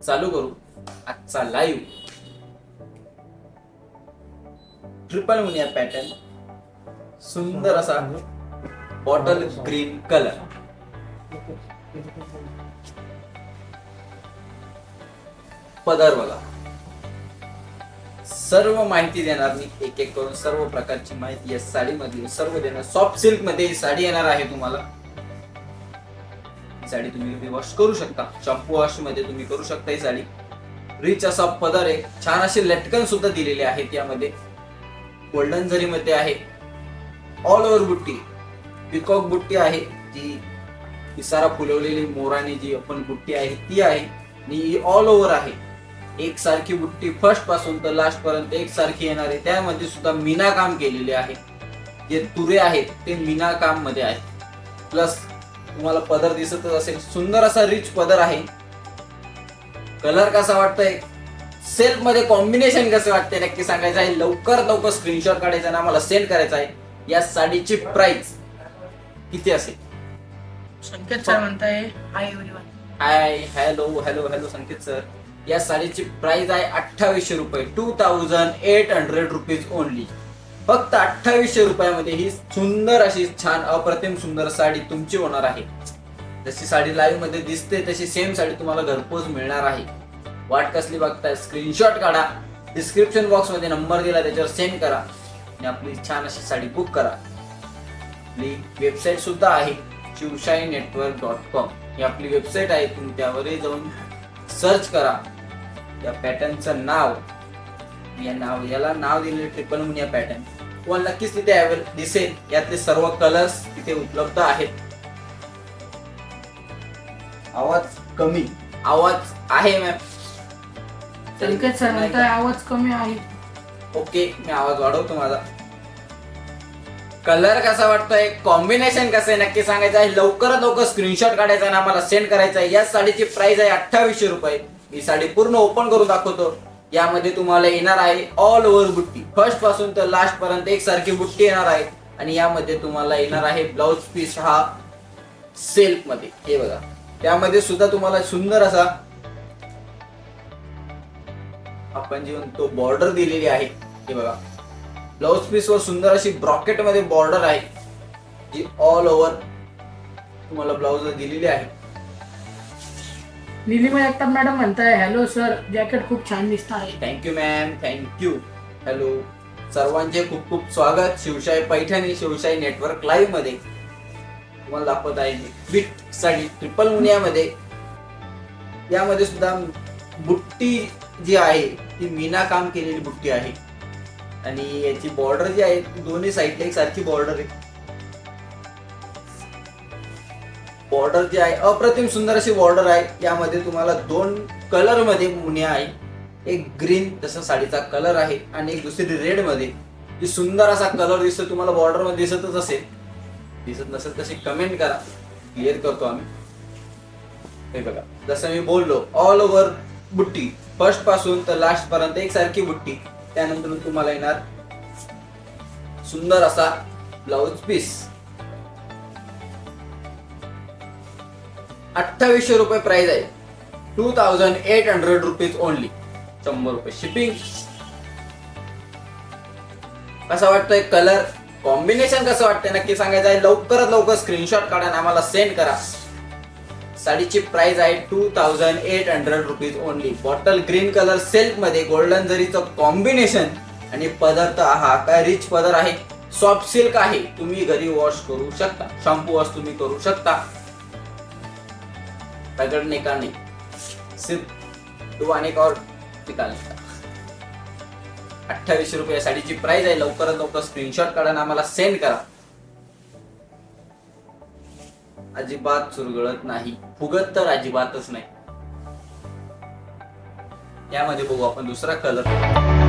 चालू करू. आजचा लाईव्ह ट्रिपल मुनिया पॅटर्न सुंदर असा बॉटल ग्रीन कलर पदर बघा. सर्व माहिती देणार मी एक एक करून. सर्व प्रकारची माहिती या साडीमधली. सर्व देणार. सॉफ्ट सिल्कमध्ये ही साडी येणार आहे तुम्हाला. साडी तुम्ही वॉश करू शकता. शॅम्पू वॉशमध्ये तुम्ही करू शकता ही साडी. रिच असा पदर आहे. छान असे लटकन सुद्धा दिलेले आहेत यामध्ये. गोल्डन झरीमध्ये आहे. ऑल ओव्हर बुट्टी. पिकॉक बुट्टी आहे. जी इसारा फुलवलेली मोराने जी आपण बुट्टी आहे ती आहे. आणि ही ऑल ओव्हर आहे. एक सारखी बुट्टी फर्स्टपासून तर लास्ट पर्यंत एक सारखी येणार आहे. त्यामध्ये सुद्धा मीना काम केलेले आहे. जे तुरे आहेत ते मीना काममध्ये आहे प्लस तुम्हाला पदर दिसतच असेल. सुंदर असा रिच पदर आहे. कलर कसा वाटतंय? सेल्फमध्ये कॉम्बिनेशन कसं वाटतंय नक्की सांगायचं आहे. लवकर लवकर स्क्रीनशॉट काढायचा आणि आम्हाला सेंड करायचा आहे. या साडीची प्राइस किती असेल? संकेत सर म्हणताय hi everyone hi hello hello hello Sanket sir या साडीची प्राइस आहे अठ्ठावीसशे रुपये. Two thousand eight hundred rupees only फक्त अठ्ठावीसशे रुपयामध्ये ही सुंदर अशी छान अप्रतिम सुंदर साडी तुमची होणार आहे. जशी साडी लाईव्हमध्ये दिसते तशी सेम साडी तुम्हाला घरपोच मिळणार आहे. वाट कसली बघताय स्क्रीनशॉट काढा. डिस्क्रिप्शन बॉक्समध्ये नंबर दिला त्याच्यावर सेंड करा. आणि आपली छान अशी साडी बुक करा. आपली वेबसाईट सुद्धा आहे शिवशाही नेटवर्क डॉट कॉम ही आपली वेबसाईट आहे तुम्ही त्यावरही जाऊन सर्च करा. या पॅटर्नचं नाव या नाव याला नाव दिलेले ट्रिपल मुनिया पॅटर्न. तुम्हाला नक्कीच तिथे अवेल दिसेल. यातले सर्व कलर्स तिथे उपलब्ध आहेत. आवाज कमी. आवाज आहे मॅम संकेत सर म्हणताय आवाज कमी आहे. ओके मी आवाज वाढवतो माझा. कलर कसा वाटतोय? कॉम्बिनेशन कसं आहे? नक्की सांगायचं आहे. लवकरात लवकर स्क्रीनशॉट काढायचा आणि आम्हाला सेंड करायचा आहे. या साडीची प्राइस आहे अठ्ठावीसशे रुपये. ही साडी पूर्ण ओपन करून दाखवतो. यामध्ये तुम्हाला येणार आहे ऑल ओव्हर बुट्टी. फर्स्टपासून तर लास्ट पर्यंत एक सारखी बुट्टी येणार आहे. आणि यामध्ये तुम्हाला येणार आहे ब्लाउज पीस हा सेल्फमध्ये. हे बघा. त्यामध्ये सुद्धा तुम्हाला सुंदर असा आपण जे म्हणतो बॉर्डर दिलेली आहे. हे बघा. ब्लाउज पीस वर सुंदर अशी ब्रॉकेटमध्ये बॉर्डर आहे. जी ऑल ओव्हर तुम्हाला ब्लाउज दिलेली आहे. निलिमा जगताप मॅडम म्हणताय हॅलो सर जॅकेट खूप छान दिसत आहे. थँक्यू मॅम थँक्यू हॅलो सर्वांचे खूप खूप स्वागत. शिवशाही पैठणी शिवशाही नेटवर्क लाईव्हमध्ये. तुम्हाला दाखवत आहे बिट साडी ट्रिपल मुनियामध्ये. यामध्ये सुद्धा बुट्टी जी आहे ती मीना काम केलेली बुट्टी आहे. आणि याची बॉर्डर जी आहे दोन्ही साईडला एक सारखी बॉर्डर आहे. बॉर्डर जी आहे अप्रतिम सुंदर अशी बॉर्डर आहे. यामध्ये तुम्हाला दोन कलरमध्ये आहे. एक ग्रीन जसा साडीचा कलर आहे. आणि एक दुसरी रेडमध्ये. जी सुंदर असा कलर दिसतो तुम्हाला बॉर्डरमध्ये दिसतच असेल. दिसत नसेल तशी कमेंट करा. क्लिअर करतो आम्ही. हे बघा. जसं मी बोललो ऑल ओव्हर बुट्टी. फर्स्टपासून तर लास्ट पर्यंत एक सारखी बुट्टी. त्यानंतर तुम्हाला येणार सुंदर असा ब्लाउज पीस अठ्ठावीसशे रुपये प्राइस आहे. Two thousand eight hundred rupees only शंभर रुपये शिपिंग कसा वाटतोय कलर कॉम्बिनेशन कसं वाटतंय? नक्की सांगायचं आहे. लवकरात लवकर स्क्रीनशॉट काढा आणि आम्हाला सेंड करा. साडीची प्राइस आहे two thousand eight hundred rupees only bottle green colour सिल्कमध्ये गोल्डन जरीचं कॉम्बिनेशन आणि पदार्थ हा काय रिच पदर आहे. सॉफ्ट सिल्क आहे. तुम्ही घरी वॉश करू शकता. शॅम्पू वॉश तुम्ही करू शकता. रगड़ने का नहीं? सिर्फ डुबाने का और निकालने का अठ्ठावीसशे रुपये साडीची प्राइस आहे. लवकरात लवकर स्क्रीनशॉट काढा ना आम्हाला सेंड करा. अजिबात चुरगळत नाही. फुगत तर अजिबातच नाही. यामध्ये बघू आपण दुसरा कलर